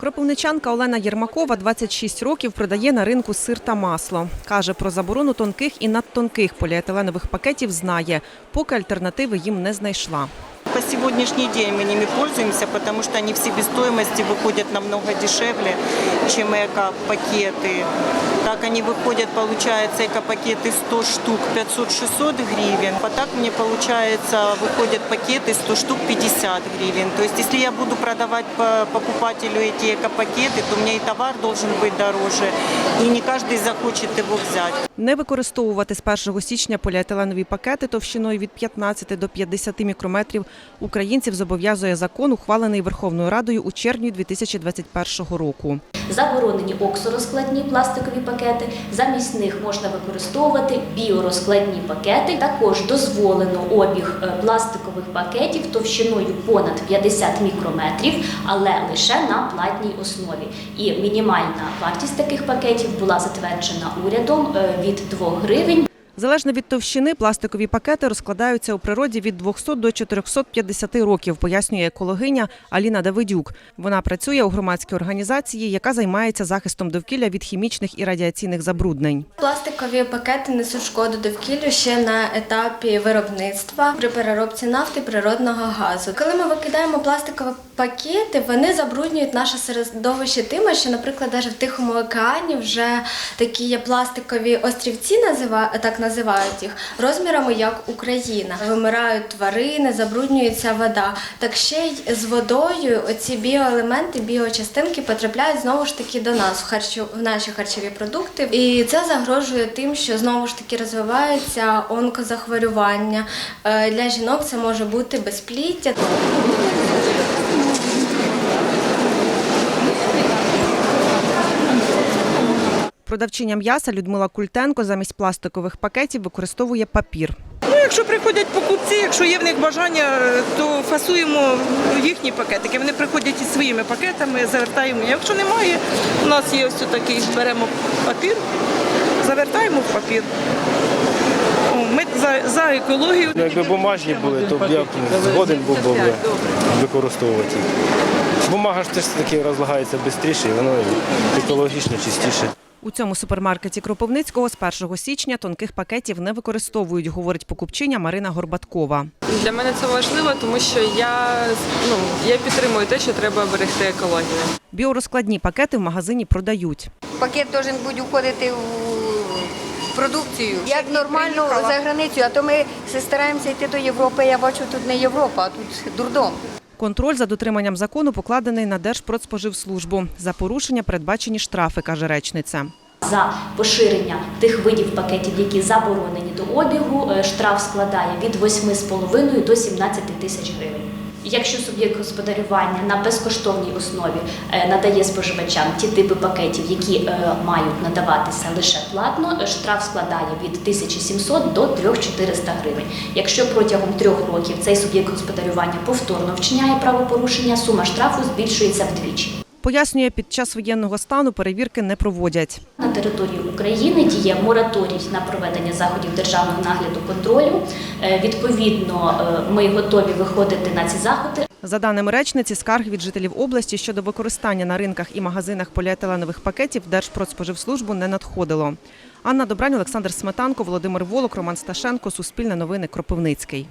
Кропивничанка Олена Єрмакова 26 років продає на ринку сир та масло. Каже, про заборону тонких і надтонких поліетиленових пакетів знає, поки альтернативи їм не знайшла. По сегодняшний день мы ними пользуемся, потому что они в себестоимости выходят намного дешевле, чем эко-пакеты. Так они выходят, получается, эко-пакеты 100 штук 500-600 гривен. А так мне, получается, выходят пакеты 100 штук 50 гривен. То есть если я буду продавать по- покупателю эти эко-пакеты, то у меня и товар должен быть дороже, и не каждый захочет его взять. Не використовувати з 1 січня поліетиленові пакети товщиною від 15 до 50 мікрометрів українців зобов'язує закон, ухвалений Верховною Радою у червні 2021 року. Заборонені оксорозкладні пластикові пакети. Замість них можна використовувати біорозкладні пакети. Також дозволено обіг е, пластикових пакетів товщиною понад 50 мікрометрів, але лише на платній основі. І мінімальна вартість таких пакетів була затверджена урядом е, від 2 гривень Залежно від товщини, пластикові пакети розкладаються у природі від 200 до 450 років, пояснює екологиня Аліна Давидюк. Вона працює у громадській організації, яка займається захистом довкілля від хімічних і радіаційних забруднень. Пластикові пакети несуть шкоду довкіллю ще на етапі виробництва при переробці нафти природного газу. Коли ми викидаємо пластикові пакети, вони забруднюють наше середовище тим, що, наприклад, навіть в Тихому океані вже такі є пластикові острівці, назива- так називають їх, розмірами як Україна. Вимирають тварини, забруднюється вода. Так ще й з водою оці біоелементи, біочастинки потрапляють знову ж таки до нас в харчу в наші харчові продукти. І це загрожує тим, що знову ж таки розвивається онкозахворювання. Е, Для жінок це може бути безпліття. Продавчиня м'яса Людмила Культенко замість пластикових пакетів використовує папір. Ну, якщо приходять покупці, якщо є в них бажання, то фасуємо їхні пакетики. Вони приходять із своїми пакетами, завертаємо. Якщо немає, у нас є ось такий, беремо папір, завертаємо в папір. Ми за, за екологію. Ну, Якби бумажні були, то б я згоден був би використовувати. Бумага ж теж таки розлагається швидше, воно екологічно чистіше. У цьому супермаркеті Кропивницького з 1 січня тонких пакетів не використовують, говорить покупчиня Марина Горбаткова. Для мене це важливо, тому що я ну я підтримую те, що треба берегти екологію. Біорозкладні пакети в магазині продають. пакет должен бути уходити в продукцію. Як нормально за границю, а то ми стараємося йти до Європи. Я бачу, тут не Європа, а тут дурдом. Контроль за дотриманням закону покладений на Держпродспоживслужбу. За порушення передбачені штрафи, каже речниця. За поширення тих видів пакетів, які заборонені до обігу, е, штраф складає від 8,5 до 17 тисяч гривень. Якщо суб'єкт господарювання на безкоштовній основі е, надає споживачам ті типи пакетів, які е, мають надаватися лише платно, е, штраф складає від 1700 до 3400 гривень. Якщо протягом трьох років цей суб'єкт господарювання повторно вчиняє правопорушення, сума штрафу збільшується вдвічі. Пояснює, під час воєнного стану перевірки не проводять. На території України діє мораторій на проведення заходів державного нагляду контролю. Е, Відповідно, е, ми готові виходити на ці заходи. За даними речниці, скарг від жителів області щодо використання на ринках і магазинах поліетиленових пакетів Держпродспоживслужбу не надходило. Анна Добрань, Олександр Сметанко, Володимир Волок, Роман Сташенко, Суспільне новини, Кропивницький.